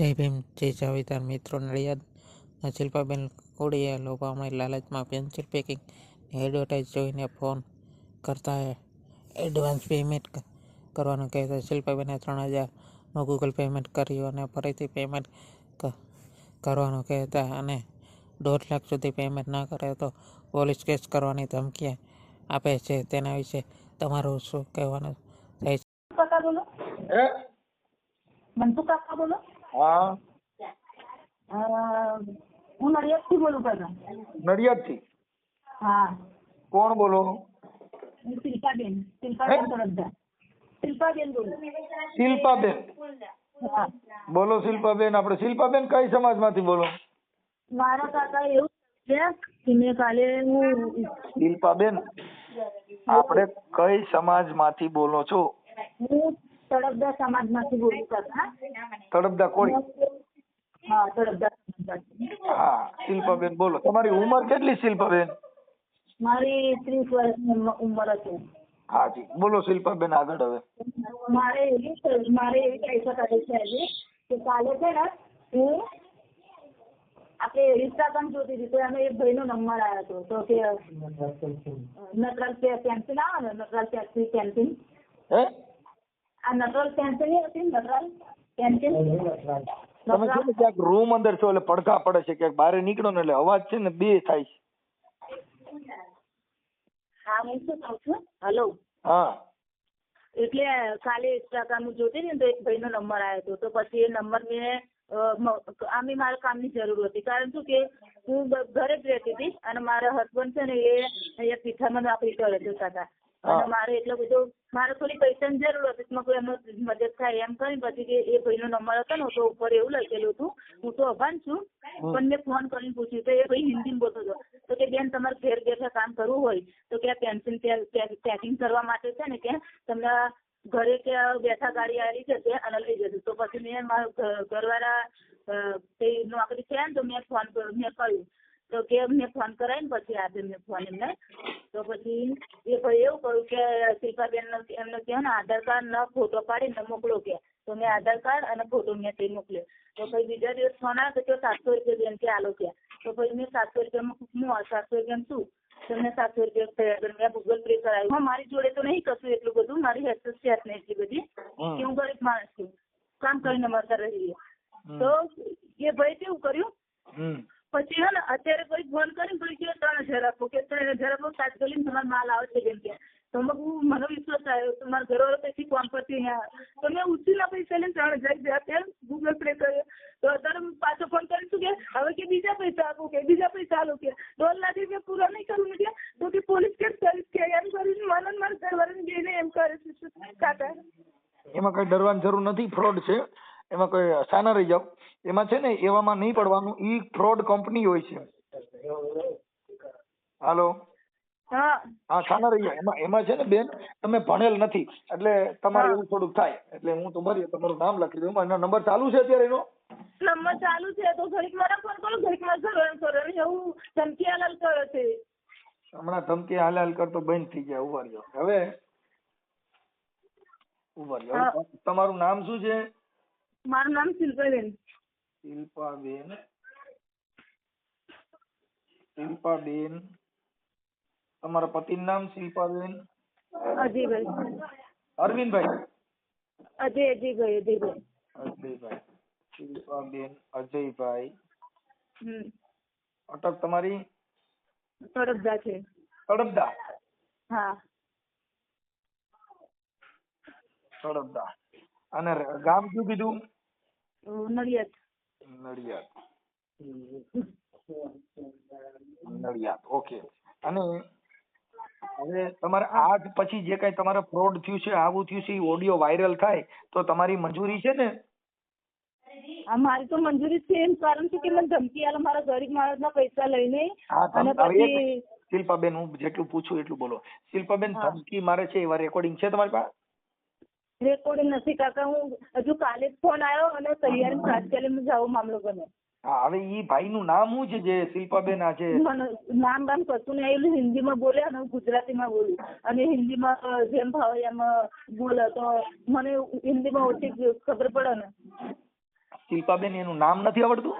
જય ભીમ જય જાવેદાર મિત્રો નડિયાદ શિલ્પાબેન કોડીએ લોભામણી લાલચમાં પેન્સિલ પેકિંગ એડવર્ટાઇઝ જોઈને ફોન કરતા એડવાન્સ પેમેન્ટ કરવાનું કહેતા શિલ્પાબેને ત્રણ હજારનું ગૂગલ પેમેન્ટ કર્યું અને ફરીથી પેમેન્ટ કરવાનું કહેતા અને દોઢ લાખ સુધી પેમેન્ટ ન કરે તો પોલીસ કેસ કરવાની ધમકી આપે છે. તેના વિશે તમારું શું કહેવાનું થાય છે? બોલો. મનસુખ કાકા બોલો. હા. હું નડિયાદથી બોલું કાકા નડિયાદથી? હા. કોણ બોલો? શિલ્પાબેન. શિલ્પાબેન તરફદાર શિલ્પાબેન બોલું. શિલ્પાબેન. હા. બોલો શિલ્પાબેન આપણે શિલ્પાબેન કઈ સમાજમાંથી બોલો? મારા કાકા એવું છે કે મેં કાલે હું શિલ્પાબેન આપણે કઈ સમાજમાંથી બોલો છો? હું તળપદા સમાજમાંથી બોલું કાકા તડપદા કોળી? હા તળપદા હા શિલ્પાબેન બોલો. તમારી ઉંમર કેટલી શિલ્પાબેન? મારી ત્રીસ વર્ષની ઉંમર હતી. હા જી બોલો શિલ્પાબેન આગળ હવે. મારે એવી મારે એવી પૈસા કરે છે આજે કે કાલે છે ને હું આપણે પણ જોતી હતી તો અમે એક ભાઈનો નંબર આવ્યો હતો તો કે નટરાજ પેન્સિલ આવે ને નટરાજ પેન્સિલ હે? આ નટરાજ પેન્સિલ હતી નટરાજ પેન્સિલ તમે છે ને ક્યાંક રૂમ અંદર છો એટલે પડઘા પડે છે ક્યાંક બહાર નીકળો ને એટલે અવાજ છે ને બે થાય છે. હા હું શું કહું છું? હલો હા. એટલે કાલે ઇન્સ્ટાગ્રામ જોતી હતી ને તો એક ભાઈનો નંબર આવ્યો હતો તો પછી એ નંબર મેં અ, મારા આમે ની કામની જરૂર હતી. કારણ શું કે હું ઘરે જ રહેતી હતી અને મારા હસબન્ડ છે ને એ અહીંયા પીઠામાં નોકરી કરે છે કાકા અને મારે એટલો બધો મારે થોડી પૈસાની જરૂર હતી તો કોઈ મદદ થાય એમ કરી પછી એ એ ભાઈનો નંબર હતો ને તો ઉપર એવું લખેલું હતું હું તો અભાન છું પણ મેં ફોન કરીને પૂછ્યું તો એ ભાઈ હિન્દીમાં બોલતો હતો. તો કે બેન તમારે ઘેર બેઠા કામ કરવું હોય તો કે પેન્સિલ પેકિંગ કરવા માટે છે ને કે તમને ઘરે કે બેઠા ગાડી આવી જશે અને લઈ જશે તો પછી મેં મારા ઘરવાળા નોકરી છે ને તો મેં ફોન કર્યો મેં કહ્યું તો કે મેં ફોન કરાય ને પછી આજે મેં ફોન એમને. તો પછી એ ભાઈ એવું કહ્યું કે શિલ્પાબેન એમને કહ્યું ને આધાર કાર્ડ ના ફોટો પાડીને મોકલો કે. તો મેં આધાર કાર્ડ અને ફોટો મેં તે મોકલ્યો. તો પછી બીજા દિવસ ફોન આવ્યો કે સાતસો રૂપિયા બેન કે આલો કે. તો પછી મેં સાતસો રૂપિયામાં હું સાતસો રૂપિયામાં શું? તો મેં સાતસો રૂપિયા મેં ગૂગલ પે કરાવ્યું. હા મારી જોડે તો નહીં કશું એટલું બધું. મારી હેલ્થ છે જ એટલી બધી. કે હું ગરીબ માણસ છું. કામ કરીને મળતા રહીએ. હમ. તો એ ભાઈ કેવું કર્યું? હે ને, અત્યારે કોઈ ફોન કરીને કે ત્રણ હજાર આપો. કે ત્રણ હજાર આપો તાત્કાલિક તમારો માલ આવશે છે જેમ કે. તો મને વિશ્વાસ આવ્યો તો મારા ઘરવાળો પછી કોમ પરથી અહીંયા તો મેં ઉછીના પૈસા લઈને ત્રણ હજાર રૂપિયા આપ્યા ગૂગલ પે કર્યો. તો અત્યારે પાછો ફોન કરીશું કે, હવે કે બીજા પૈસા આપો કે, બીજા પૈસા આલો કે. દોઢ લાખ રૂપિયા પૂરા નહીં કરું કે તો કે પોલીસ કેસ કરીશ કે એમ કરીને મને મારા ઘરવાળાને જઈને એમ કરે છે કાકા એમાં કઈ ડરવાની જરૂર નથી ફ્રોડ છે. એમાં કોઈ સાના રહી જાવ એમાં છે ને એવામાં નહીં પડવાનું. ઈ ફ્રોડ કંપની હોય છે. હાલો? હા. હા સાના રહી જાવ એમાં એમાં છે ને બેન તમે ભણેલ નથી. એટલે તમારે એવું થોડુંક થાય. એટલે હું તો ભરી તમારું નામ લખી દઉં. એનો નંબર ચાલુ છે અત્યારે એનો? નંબર ચાલુ છે. તો ઘડીક મારા ફોન કરો ઘડીક મારા ઘરવાળાને કરો. એવું ધમકી હાલાલ કરે છે. હમણાં ધમકી હાલ હાલ કરતો બંધ થઈ ગયા ઊભા રહ્યો. હવે? ઊભા રહ્યો. તમારું નામ શું છે? મારું નામ શિલ્પાબેન શિલ્પાબેન શિલ્પાબેન તમારા પતિનું નામ શિલ્પાબેન અજયભાઈ. અરવિંદભાઈ? અજય અજયભાઈ અજયભાઈ. અજયભાઈ. શિલ્પાબેન અજયભાઈ. અટક તમારી? તડપદા છે. તડપદા હા. તડપદા અને ગામ શું કીધું? નડિયાદ. નડિયાદ. નડિયાદ ઓકે. અને હવે તમારે આજ પછી જે કઈ તમારે ફ્રોડ થયું છે આવું થયું છે એ ઓડિયો વાયરલ થાય તો તમારી મંજૂરી છે ને? આ મારી તો મંજૂરી છે એમ કારણ છે કે મને ધમકી આલે મારા ગરીબ માણસના પૈસા લઈને. અને પછી શિલ્પાબેન હું જેટલું પૂછું એટલું બોલો. શિલ્પાબેન ધમકી મારે છે એવા રેકોર્ડિંગ છે તમારી પાસે? રેકોર્ડિંગ નથી કાકા હું હજુ કાલે જ ફોન આવ્યો અને તૈયારી તાત્કાલિક જાવ મામલો બને હા હવે ઈ ભાઈનું નામ શું છે જે શિલ્પાબેન આ છે નામ બામ કશું નહીં આવેલું હિન્દીમાં બોલે અને હું ગુજરાતીમાં બોલું. અને હિન્દીમાં જેમ ભાવે એમ બોલે. તો મને હિન્દીમાં ઓછી ખબર પડે ને. શિલ્પાબેન એનું નામ નથી આવડતું?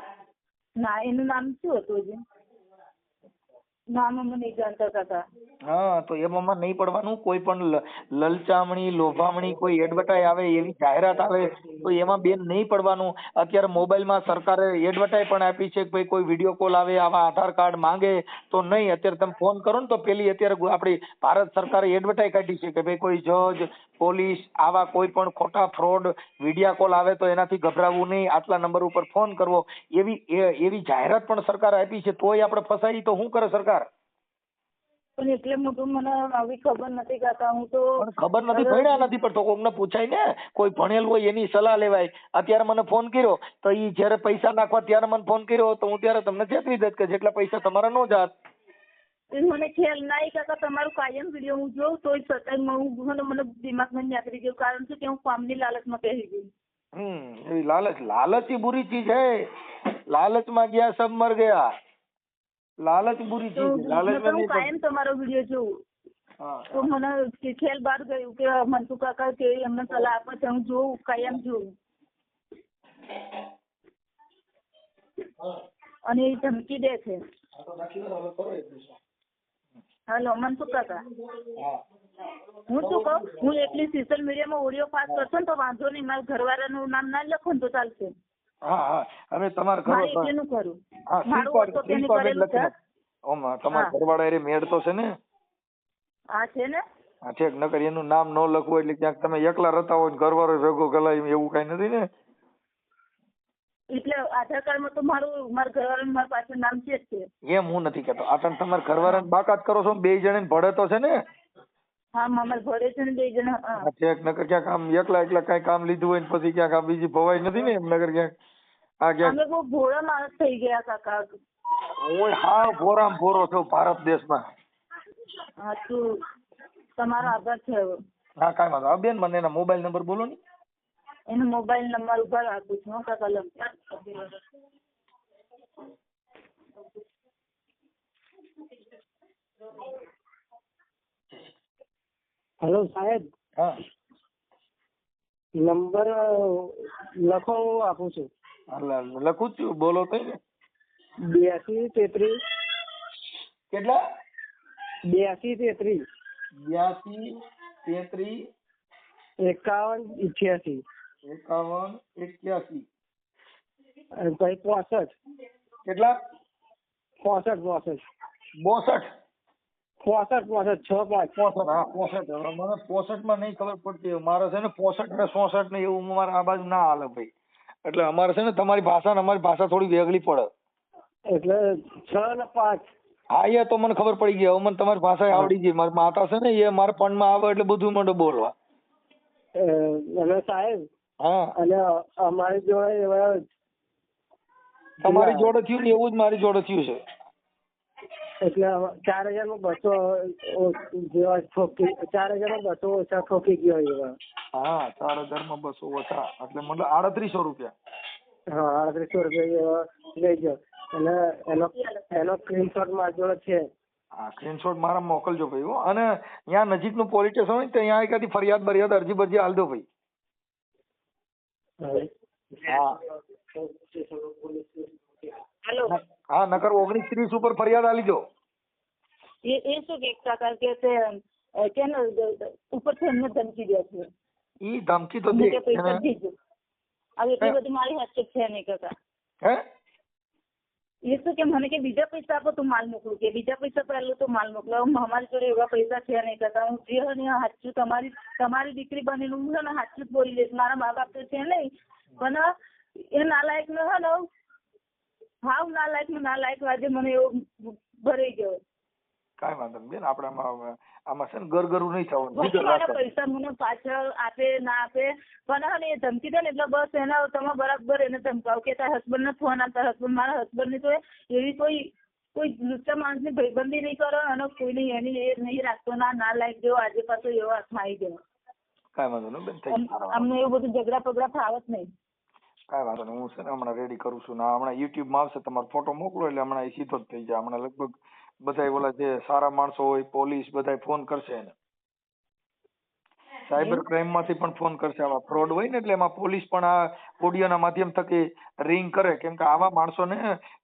ના એનું નામ શું હતું હજી નામ અમે નહીં જાણતા કાકા તો એમાં નહીં પડવાનું. કોઈ પણ લલચામણી, લોભામણી, કોઈ એડવર્ટાઇઝ આવે, એવી જાહેરાત આવે, તો એમાં બેન નહીં પડવાનું. અત્યારે મોબાઈલમાં સરકારે એડવર્ટાઇઝ પણ આપી છે કે ભાઈ કોઈ વીડિયો કોલ આવે, આવા આધાર કાર્ડ માંગે, તો નહીં. અત્યારે તમે ફોન કરો ને તો પેલી અત્યારે આપણી ભારત સરકારે એડવર્ટાઇઝ કાઢી છે કે ભાઈ કોઈ જજ, પોલીસ, આવા કોઈ પણ ખોટા ફ્રોડ વિડીયા કોલ આવે તો એનાથી ગભરાવું નહીં. આટલા નંબર ઉપર ફોન કરવો. એવી એવી જાહેરાત પણ સરકારે આપી છે. તોય આપણે ફસાઈ તો શું કરે સરકાર? પણ એટલે મોટું મને આવી ખબર નથી કાકા હું તો પણ ખબર નથી ભણ્યા નથી પડતો કોકને પૂછાય ને? કોઈ ભણેલું હોય એની સલાહ લેવાય. અત્યારે મને ફોન કર્યો તો ઈ જ્યારે પૈસા નાખવા ત્યારે મને ફોન કર્યો તો હું ત્યારે તમને ચેતવી દઈશ કે જેટલા પૈસા તમારા નો જાત. એ મને ખ્યાલ ના કાકા તમારું કાયમ વીડિયો હું જોઉં તોય છતાંય હું મને દિમાગમાં નીકળી ગયું કારણ કે હું કામની લાલચમાં પહેરી ગઈ. હમ લાલચ લાલચ ઈ બુરી ચીજ હે. લાલચમાં ગયા સબ મર ગયા. લાલચ બુરી ચીજ લાલચ હું કાયમ તમારો વિડિયો જોઉં. તો મને ખેલ ખ્યાલ બહાર ગયું કે મનસુ કાકા કે એમને સલાહ આપે છે હું જોઉં કાયમ જોઉં. અને એ ધમકી દે છે. હેલો મનસુ કાકા. હું શું કહું? હું એટલી સોશિયલ મીડિયામાં ઓડિયો પાસ કરશો ને તો વાંધો નહીં. મારા ઘરવાળાનું નામ ના લખો ને તો ચાલશે. હા હા. હવે તમારા ઘર હા તમારા ઘરવાળા એ મેળ તો છે ને? હા છે ને? હા ઠીક. નકર એનું નામ ન લખવું એટલે ક્યાંક તમે એકલા રહેતા હોય ઘરવાળો ભેગો ગલાય એવું કઈ નથી ને? એટલે આધાર કાર્ડમાં તો મારું મારા ઘરવાળાનું મારા પાછળ નામ છે જ છે એમ હું નથી કેતો આ તમે તમારા ઘરવાળાને બાકાત કરો છો બે જણે ભળે તો છે ને? હા મામા ભરે છે ને બે જણા. હા હા નકર ક્યાંક આમ એકલા એકલા કઈ કામ લીધું હોય ને પછી ક્યાંક આ બીજી ભવાઈ નથી ને એમ નગર ક્યાંક આ ક્યાંક અમે બહુ ભોળા માણસ થઈ ગયા કાકા ઓય હા ભોરામ ભોરો છો ભારત દેશમાં. હા તું તમારો આભાર છે હા કાંઈ વાંધો હા બેન મને એના મોબાઈલ નંબર બોલો ને. એનો મોબાઈલ નંબર ઉપર આપું છું હો કાકા હેલો સાહેબ. હા. નંબર લખો હું આપું છું. લખું છું. બોલો તો બ્યાસી તેત્રીસ. કેટલા? બ્યાસી તેત્રીસ. બ્યાસી તેત્રીસ. એકાવન ઇઠ્યાસી. એકાવન એક્યાસી. અને પછી પોસઠ. કેટલા? પોસઠ પોસઠ. બોસઠ. પોસઠ પોસઠ છ પાંચ. પોસઠ હા પોસઠ. મને પોસઠમાં નહીં ખબર પડતી. મારે છે ને પોસઠ ને ચોસઠ ને એવું મારે આ બાજુ ના હાલે ભાઈ. એટલે અમારે છે ને તમારી ભાષા ને અમારી ભાષા થોડી વેગળી પડે. એટલે છ ને પાંચ. હા એ તો મને ખબર પડી ગઈ. હવે મને તમારી ભાષા આવડી ગઈ. મારી માતા છે ને એ મારા પણમાં આવે એટલે બધું મને બોલવા. અને સાહેબ હા. અને અમારી જોડે તમારી જોડે થયું ને એવું જ મારી જોડે થયું છે. એટલે ચાર હજારમાં બસો જેવા ઠોકી ચાર હજારમાં બસો ઓછા ઠોકી ગયો એવા હા ચાર હજારમાં બસો ઓછા. એટલે મતલબ આડત્રીસો રૂપિયા. હા આડત્રીસો રૂપિયા એવા લઈ ગયો. એટલે એનો એનો સ્ક્રીનશોટ મારી જોડે છે. હા સ્ક્રીનશોટ મારા મોકલજો ભાઈ હો. અને ત્યાં નજીકનું પોલીસ સ્ટેશન હોય તો ત્યાં એકાદી ફરિયાદ બરિયાદ અરજી બરજી હાલ દો ભાઈ. હા. હેલો હા નકર ઓગણીસ ત્રીસ ઉપર ફરિયાદ આલી દો. એ એ શું કે કાકા કે તે અ, કે ને ઉપરથી એમને ધમકી દે છે. ઈ ધમકી તો દે હવે એટલી બધી મારી હાથ છે નહીં કાકા હે? એ શું કે મને કે બીજા પૈસા આપો તો માલ મોકલું. કે બીજા પૈસા પહેલું તો માલ મોકલો. અમારી જોડે એવા પૈસા છે નહીં કરતા. હું જે ને હાચું તમારી તમારી દીકરી બનેલું હું ને હાચું જ બોલી લઈશ. મારા મા બાપ તો છે નહીં. પણ એ નાલાયક નો હે ને હાવ નાલાયક નો નાલાયક આજે મને એવો ભરાઈ ગયો. કાંઈ વાંધો નહીં. બેન આપણે આમાં આમાં છે ને ગરગરું નહીં થવાનું. પૈસા મને પાછળ આપે ના આપે. પણ હા એ ધમકી દે ને એટલે બસ એના તમે બરાબર એને ધમકાવ કે તારા હસબન્ડ ને ફોન આપતા હસબન્ડ મારા હસબન્ડની તો એવી કોઈ કોઈ લુચ્ચા માણસની ભાઈબંધી નહીં કરો અને કોઈ નહીં એની એ નહીં રાખતો ના ના લાઈક જેવો આજે પાછો એવો હાથમાં આવી ગયો. કાંઈ વાંધો નહીં બેન થઈ અમને એવું બધું ઝઘડા પગડા ફાવત નહીં. કાંઈ વાંધો નહીં હું છે ને હમણાં રેડી કરું છું. ને હમણાં યુટ્યુબમાં આવશે તમારો ફોટો મોકલો એટલે હમણાં એ સીધો જ થઈ જાય. હમણાં લગભગ બધાય ઓલા જે સારા માણસો હોય પોલીસ બધાય ફોન કરશે એને. સાયબર ક્રાઇમમાંથી પણ ફોન કરશે. આવા ફ્રોડ હોય ને એટલે એમાં પોલીસ પણ આ ઓડિયોના માધ્યમ થકી રિંગ કરે. કેમ કે આવા માણસોને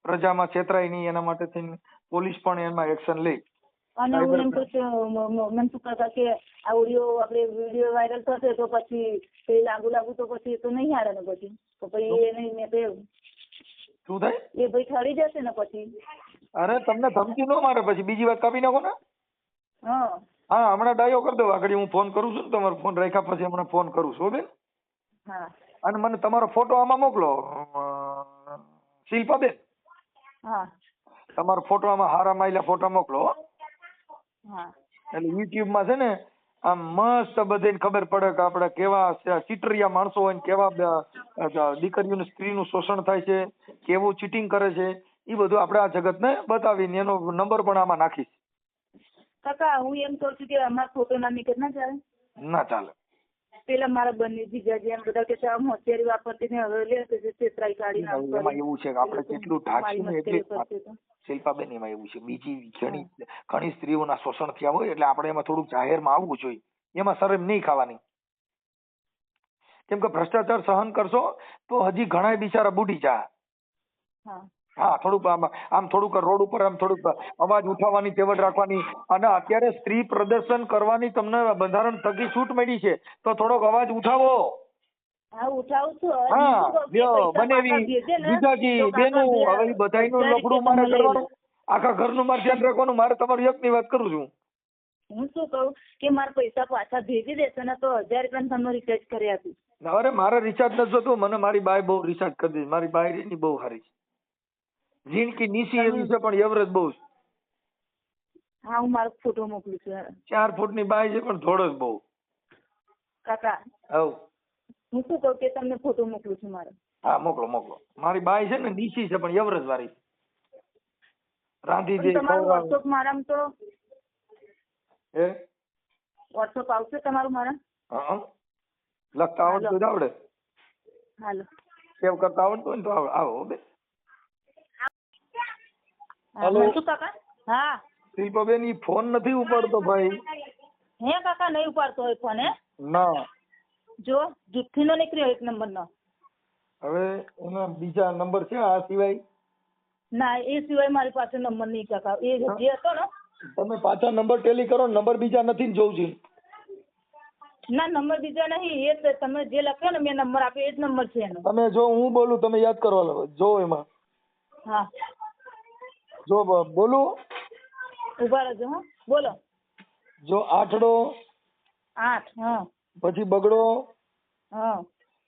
પ્રજામાં છેતરાય નહીં એના માટે થઈને પોલીસ પણ એમાં એક્શન લે. અને હું એમ કહું છું મનસુખ કાકા કે આ ઓડિયો આપણે વીડિયો વાયરલ થશે તો પછી એ લાગુ લાગુ તો પછી તો નહીં હારે ને પછી. તો પછી એ નહીં મેં કહ્યું શું થાય? એ ભાઈ ઠરી જશે ને પછી. અરે તમને ધમકી ન મારે પછી. બીજી વાત કાપી નાખો ને. હા. હમણાં ડાયો કરી દો. આગળ હું ફોન કરું છું ને તમારો ફોન રાખ્યા પછી હમણાં ફોન કરું છું બેન. અને મને તમારો ફોટો આમાં મોકલો. શિલ્પા બેન. તમારો ફોટો આમાં હારા માયલા ફોટા મોકલો એટલે યુટ્યુબમાં છે ને આમ મસ્ત બધાને ખબર પડે કે આપણે કેવા ચીટરિયા માણસો હોય ને કેવા દીકરીઓને સ્ત્રીનું શોષણ થાય છે કેવું ચીટિંગ કરે છે. એ બધું આપણે આ જગતને બતાવીને એનો નંબર પણ આમાં નાખીશ. કાકા હું એમ કહું છું કે અમારા ફોટો ના નીકળ ના ચાલે? ના ચાલે. પેલા મારા બંને જીજાજી એમ બધા કે આમ હોશિયારી વાપરતી ને હવે લે છે છેતરાઈ કાઢી નાખ. એમાં એવું છે કે આપણે જેટલું ઢાંકશું ને એટલી. શિલ્પાબેન એમાં એવું છે. બીજી ઘણી ઘણી સ્ત્રીઓના શોષણ થયા હોય એટલે આપણે એમાં થોડુંક જાહેરમાં આવવું જોઈએ. એમાં શરમ નહીં ખાવાની. કેમ કે ભ્રષ્ટાચાર સહન કરશો તો હજી ઘણા બિચારા બુઢી જા. હા થોડુંક આમ આમ થોડુંક રોડ ઉપર આમ થોડુંક અવાજ ઉઠાવવાની તેવડ રાખવાની. અને અત્યારે સ્ત્રી પ્રદર્શન કરવાની તમને બંધારણ થકી છૂટ મળી છે. તો થોડોક અવાજ ઉઠાવો. હા ઉઠાવું છું. હા લ્યો બનેવી જીજાજી બેનું હવે બધાયનું લફડું મારે. કરવાનું. આખા ઘરનું મારે ધ્યાન રાખવાનું. મારે તમારી એકની વાત કરું છું. હું શું કહું? કે મારા પૈસા પાછા ભેજી દેશે ને તો હજાર રૂપિયા તમને રિચાર્જ કરી આપીશ. અરે મારે રિચાર્જ નથી થતું મને મારી બાય બહુ રિચાર્જ કરી દીધી મારી બાયની બહુ સારી છે. જીણકી નીસી એવી છે પણ એવરેજ બહુ છે. હા હું મારો ફોટો મોકલું છું. ચાર ફૂટની બાય છે પણ થોડો જ બહુ. કાકા. હવ હું શું કહું કે તમને ફોટો મોકલું છું મારો. હા મોકલો મોકલો. મારી બાય છે ને નીસી છે પણ એવરેજ વાળી. રાંધી દે તમારો. વોટ્સઅપ મારામાં તો હે? વોટ્સઅપ આવશે તમારું મારા? હા લખતા આવડતું આવડે. હાલો. સેવ કરતા આવડતું હોય ને તો આવો બે હાલો. કાકા હા. શિલ્પાબેન ઈ ફોન નથી ઉપાડતો ભાઈ. હે કાકા નહીં ઉપાડતો હોય ફોન હે? ના. જો જુઠ્ઠી નો નીકળ્યો એક નંબર નો હવે એના બીજા નંબર છે આ સિવાય? ના એ સિવાય મારી પાસે નંબર નહીં કાકા. એ જે હતો ને? તમે પાછા નંબર ટેલી કરો નંબર બીજા નથી જોઉં છું. ના નંબર બીજા નહીં એ તમે જે લખ્યો ને મેં નંબર આપ્યો એ જ નંબર છે એનો. તમે જો હું બોલું તમે યાદ કરવા લાગો. જો એમાં. હા. જો બોલું. ઊભા રહેજો હા. બોલો. જો આઠડો. આઠ હા. પછી બગડો. હા.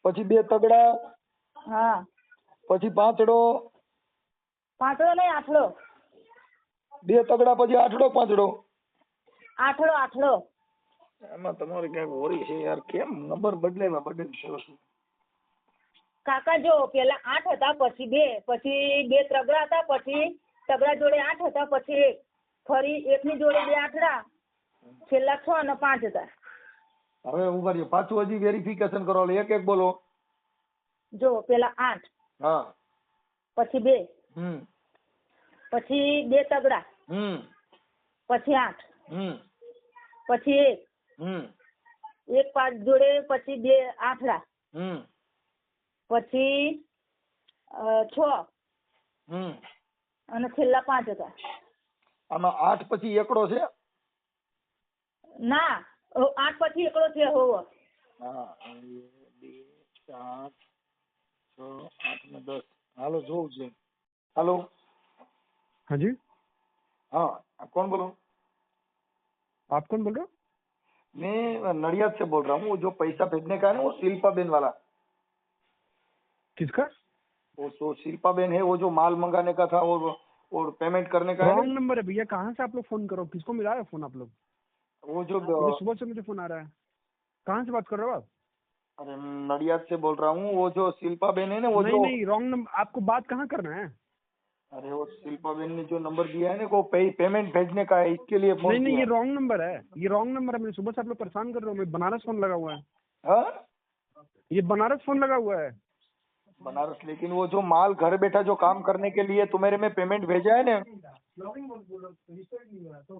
પછી બે તગડા. હા. પછી પાંચડો. પાંચડો નહીં આઠડો. બે તગડા પછી આઠડો પાંચડો. આઠડો આઠડો. એમાં તમારે ક્યાંક હોરી છે યાર કેમ નંબર બદલાવ્યા બદલ કાકા જો પેલા આઠ હતા પછી બે પછી બે તગડા હતા પછી તગડા જોડે આઠ હતા પછી એક ફરી એકની જોડે બે આઠડા. છેલ્લા છ અને પાંચ હતા. હવે ઊભા રહ્યો પાછું હજી વેરિફિકેશન કરો. એક એક બોલો. જો પેલા આઠ. હા. પછી બે. હમ. પછી બે તગડા હમ. પછી આઠ. હમ. પછી એક. હમ. એક પાંચ જોડે પછી બે આઠડા. હમ. પછી છ. હમ. અને છેલ્લા પાંચ હતા આમાં આઠ પછી એકડો છે ના અ, આઠ પછી એકડો છે હોવો હા એક બે ચાર છ આઠ ને દસ હાલો જોઉં છે હાલો हाँ जी हाँ आप कौन बोलो आप कौन बोल रहे हो मैं नडियाद से बोल रहा हूँ वो जो पैसा भेजने का है ना वो शिल्पा बेन वाला किसका वो जो शिल्पा बहन है वो जो माल मंगाने का था और और पेमेंट करने का है नंबर है भैया कहाँ से आप लोग फ़ोन करो? किसको मिला है फ़ोन आप लोग? वो जो मुझे सुबह से मुझे फ़ोन आ रहा है। कहाँ से बात कर रहे हो आप? अरे नडियाद से बोल रहा हूँ वो जो शिल्पा बहन है ना वो नहीं जो नहीं रॉन्ग नंबर आपको बात कहाँ करना है? अरे वो शिल्पा बहन ने जो नंबर दिया है ना वो पे, पेमेंट भेजने का है इसके लिए फ़ोन नहीं नहीं ये रॉन्ग नंबर है। ये रॉन्ग नंबर है मैं सुबह से आप लोग परेशान कर रहा हूँ मैं बनारस फ़ोन लगा हुआ है। हाँ? ये बनारस फ़ोन लगा हुआ है। बनारस लेकिन वो जो माल घर बैठा जो काम करने के लिए तुम्हारे में पेमेंट भेजा है ना?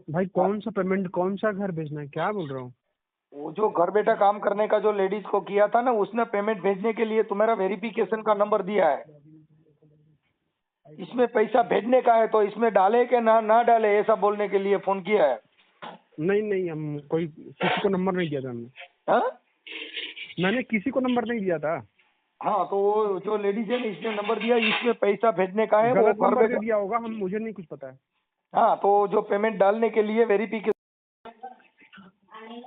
भाई कौन सा पेमेंट कौन सा घर भेजना है? क्या बोल रहा हूँ? वो जो घर बैठा काम करने का जो लेडीज़ को किया था ना उसने पेमेंट भेजने के लिए तुम्हारा वेरिफिकेशन का नंबर दिया है। इसमें पैसा भेजने का है तो इसमें डाले के ना ना डाले ऐसा बोलने के लिए फ़ोन किया है? नहीं नहीं हम कोई किसी को नंबर नहीं दिया था हमने। हाँ? मैंने किसी को नंबर नहीं दिया था। हाँ तो वो जो लेडीज़ है ना इसने नंबर दिया इसमें पैसा भेजने का है वो घर नंबर दिया होगा हम मुझे नहीं कुछ पता है। हाँ तो जो पेमेंट डालने के लिए वेरिफिकेशन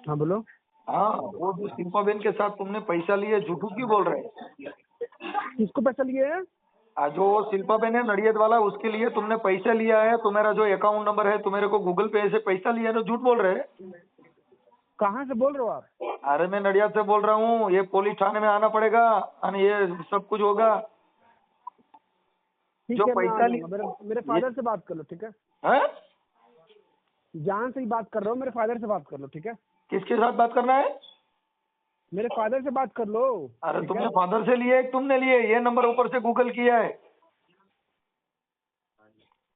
हाँ बोलो। हाँ वो जो सिम्पा बेन के साथ तुमने पैसा लिए झूठू क्यों बोल रहे हैं? किसको पैसा लिए है? जो शिल्पा बेन है नड़ियत वाला उसके लिए तुमने पैसा लिया है तुम्हारा जो अकाउंट नंबर है तुम्हारे को गूगल पे से पैसा लिया है तो झूठ बोल रहे हैं? कहाँ से बोल रहे हो आप? अरे मैं नडियाद से बोल रहा हूँ ये पुलिस थाने में आना पड़ेगा और ये सब कुछ होगा। जो पैसा। मेरे मेरे फादर से बात कर लो ठीक है? हैं? जान से ही बात कर रहा हूँ मेरे फादर से बात कर लो ठीक है? किसके साथ बात करना है? मेरे फादर से बात कर लो अरे तुमने फादर से लिए तुमने लिए ये नंबर ऊपर से गूगल किया है।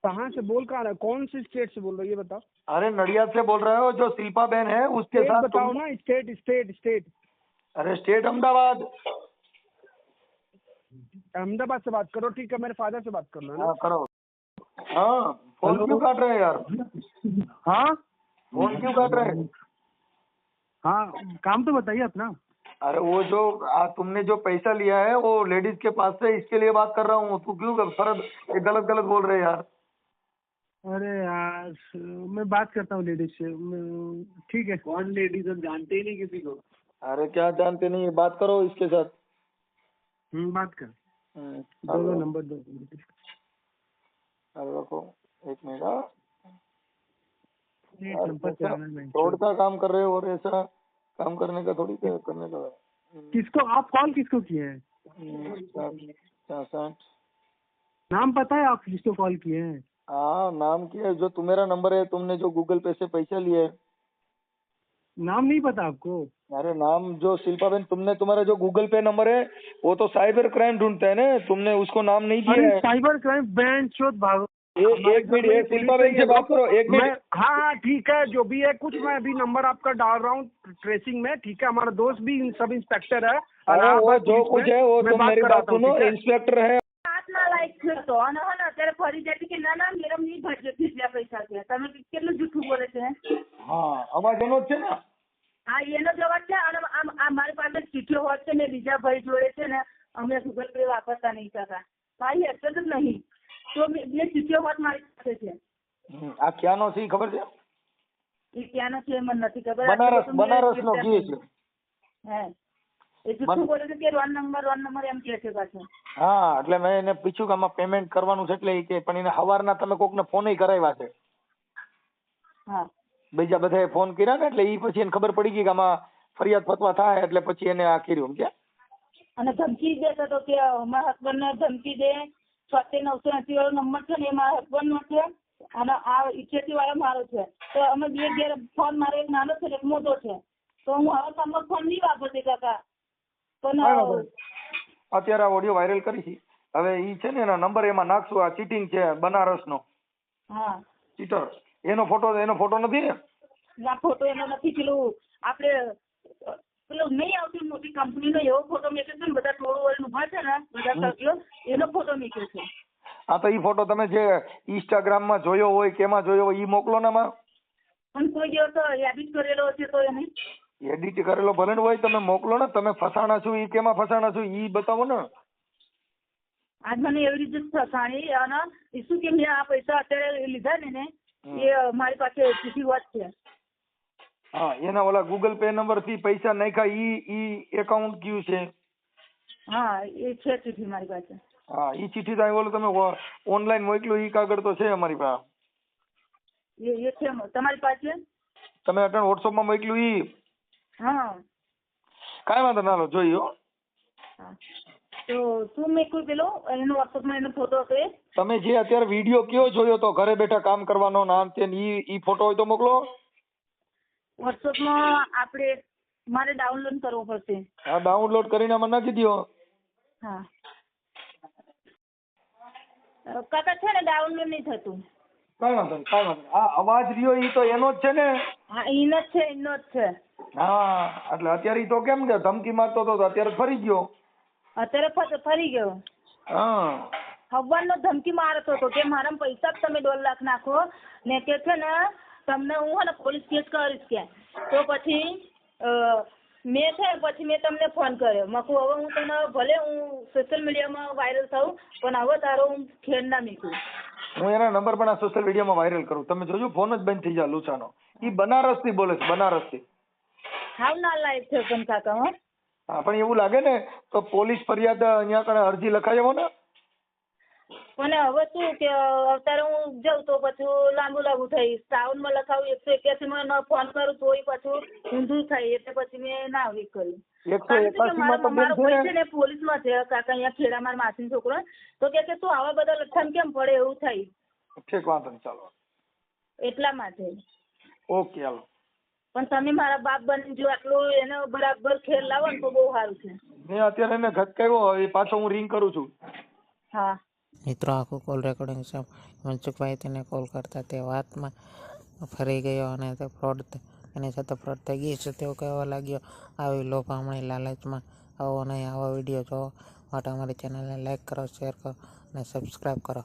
कहाँ से बोल कहाँ रहे कौन सी स्टेट से बोल रहे हो? ये बताओ। अरे नडियाद से बोल रहे हो जो शिल्पा बहन है उसके साथ बताओ तुम ना स्टेट स्टेट स्टेट अरे स्टेट अहमदाबाद। अहमदाबाद से बात करो ठीक है मेरे फादर से बात कर लो है ना? हाँ करो। हाँ फ़ोन क्यों काट रहे हैं यार? हाँ? फ़ोन क्यों काट रहे हैं? हाँ काम तो बताइए अपना। अरे वो जो आ, तुमने जो पैसा लिया है वो लेडीज़ के पास से इसके लिए बात कर रहा हूँ तू क्यों फ़र्क ये गलत गलत बोल रहे हैं यार? अरे यार मैं बात करता हूँ लेडीज़ से। ठीक है। कौन लेडीज़ हम जानते ही नहीं किसी को। अरे क्या जानते नहीं बात करो इसके साथ। हम्म, बात कर। हम्म, दो नंबर दो हेलो, रखो एक मिनट हाँ। फ्रॉड का काम कर रहे हो और ऐसा काम करने का थोड़ी क्या करने का हम्म, किसको आप कॉल किसको किए हैं? नाम पता है आप किसको कॉल किए हैं? हाँ नाम क्या है जो तुम्हारा नंबर है तुमने जो गूगल पे से पैसा लिए है। नाम नहीं पता आपको? अरे नाम जो शिल्पा बेन तुमने तुम्हारा जो गूगल पे नंबर है वो तो साइबर क्राइम ढूंढता है ना? तुमने उसको नाम नहीं दिया है। साइबर क्राइम बैंक चोत भागो। एक मिनट एक शिल्पा बेन से बात करो एक मिनट। हाँ हाँ ठीक है जो भी है कुछ मैं अभी नंबर आपका डाल रहा हूँ ट्रेसिंग में ठीक है? हमारा दोस्त भी सब इंस्पेक्टर है अरे वो जो कुछ है वो तुम मेरी बात सुनो इंस्पेक्टर है। હાથના લાયક થયો હતો અને હે ને અત્યારે ફરી જાય કે ના ના મેડમ નહીં ભરજો કેટલા પૈસા છે. તમે કેટલું જૂઠું બોલે છે હા? અવાજ એનો જ છે ને? હા એનો જવાબ છે. અને આમ આ મારી પાસે ચીઠીઓ હોત છે ને બીજા ભાઈ જોડે છે ને અમે ગૂગલ પે વાપરતા નહીં થતા મારી હશે જ નહીં. તો બે ચીઠીઓ હોત મારી પાસે છે. આ ક્યાંનો છે ખબર છે? એ ક્યાંનો છે મને નથી ખબર. બનારસ બનારસ નો ઘી છે. હે. હા એટલે મેં એને પૂછ્યું કે આમાં પેમેન્ટ કરવાનું છે એટલે કે પણ એને સવારના તમે કોકને ફોન કરાવ્યા છે. બીજા બધાએ ફોન કર્યા ને એટલે એ પછી એને ખબર પડી ગઈ કે આમાં ફરિયાદ ફતવા થાય એટલે પછી એને આ કર્યું કે? અને ધમકી દેતો હતો કે મારા હસબન્ડ ને ધમકી દે. છોતેર નવસો એસી વાળો નંબર છે ને એ મારા હસબન્ડ નો છે અને આ ઇઠ્યાસી વાળો મારો છે. તો અમે બે ઘેર ફોન મારો એક નાનો છે એક મોટો છે. તો હું હવે તમારો ફોન નહીં વાપરતી કાકા. પણ અત્યારે આ ઓડિયો વાયરલ કરી છે. હવે ઈ છે ને એના નંબર એમાં નાખશું. આ ચીટિંગ છે બનારસ નો હા. ચીટર એનો ફોટો એનો ફોટો નથી ને? ના ફોટો એનો નથી. પેલું આપણે પેલું નહીં આવતી મોટી કંપનીનો એવો ફોટો મેક્યો છે ને બધા ટોળું વળીને ઊભા છે ને બધા સભ્યો એનો ફોટો મેક્યો છે. હા તો ઈ ફોટો તમે જે ઇન્સ્ટાગ્રામમાં જોયો હોય કેમાં જોયો હોય ઈ મોકલો ને માં પણ કોઈ દિવસ તો એડિટ કરેલો છે તો એને એડિટ કરેલો ભલે હોય તમે મોકલો ને તમે ફસાણા છો ઈ કેમાં ફસાણા છો ઈ બતાવો ને. આજ મને એવી રીતે ફસાણી અને એ શું કે મેં આ પૈસા અત્યારે લીધા ને ને એ મારી પાસે ચીઠી વાત છે. હા એના ઓલા ગૂગલ પે નંબરથી પૈસા નાખ્યા ઈ ઈ એકાઉન્ટ કયું છે? હા એ છે ચીઠી મારી પાસે. હા ઈ ચીઠી તો ઓલું તમે ઓનલાઈન મોકલ્યું ઈ કાગળ તો છે અમારી પાસે. એ એ છે તમારી પાસે. તમે અટણ વોટ્સઅપમાં મોકલ્યું ઈ હા. કાંઈ વાંધો ના લો જોઈએ હો. તો શું મેં કોઈ પેલો એનો વોટ્સઅપમાં એનો ફોટો હતો એ તમે જે અત્યારે વીડિયો કયો જોયો તો ઘરે બેઠા કામ કરવાનો નામ આમ તેમ ઈ ઈ ફોટો હોય તો મોકલો. વોટ્સઅપમાં આપણે મારે ડાઉનલોડ કરવો પડશે. હા ડાઉનલોડ કરીને મને નાખી દો હા. અ, કાકા છે ને ડાઉનલોડ નહીં થતું? કાંઈ વાંધો નહીં કાંઈ વાંધો નહીં. આ અવાજ રહ્યો ઈ તો એનો જ છે ને? હા એનો જ છે એનો જ છે. હા એટલે અત્યારે ઈ તો કેમ કે ધમકી મારતો હતો તો અત્યારે ફરી ગયો. અત્યારે ફ- ફરી ગયો? હા. હવાનો ધમકી મારતો હતો કે મારા પૈસા જ તમે દોઢ લાખ નાખો ને કે છે ને તમને હું હે ને પોલીસ કેસ કરીશ કે. તો પછી અ, મેં છે ને પછી મેં તમને ફોન કર્યો. મકુ હવે હું તને ભલે હું સોશિયલ મીડિયામાં વાયરલ થઉં પણ હવે તારો હું ખેડ ના મીકું હું એના નંબર પણ આ સોશિયલ મીડિયામાં વાયરલ કરું. તમે જોજો ફોન જ બંધ થઈ જાય લુચાનો ઈ બનારસથી બોલે છે બનારસથી હાવ ના લાયક છે પણ કાકા હો. હા પણ એવું લાગે ને તો પોલીસ ફરિયાદ અહીંયા કણે અરજી લખાઈ આવો ને. અને હવે શું કે અત્યારે હું જાઉં તો પછી લાંબુ લાંબુ થઈ. શ્રાવણમાં લખાવું એકસો એક્યાસી માં ફોન કરું તોય પાછું ઊંધું થાય એટલે પછી મેં ના આવી કર્યું પોલીસમાં તો છે કાકા અહીંયા ખેડા મારા માસી છોકરો. તો કે કે તું આવા બધા લઠ્ઠામાં કેમ પડે એવું થાય. ઠીક વાંધો ચાલો. એટલા માટે. ઓકે હાલો. પણ તમે મારા બાપ બની જો આટલું એનો બરાબર ખેલ લાવો ને તો બહુ સારું છે. મેં અત્યારે એને ઘટકાવ્યો એ પાછો હું રિંગ કરું છું. હા. મિત્રો આખું કોલ રેકોર્ડિંગ છે. મનસુખભાઈ તેને કોલ કરતા તે વાતમાં ફરી ગયો અને તે ફ્રોડ એની સાથે ફ્રોડ થઈ ગઈ છે તેવું કહેવા લાગ્યો. આવી લોભામણી લાલચમાં. આવો નહીં આવા વીડિયો જોવા. માટે અમારી ચેનલને લાઈક કરો શેર કરો અને સબસ્ક્રાઈબ કરો.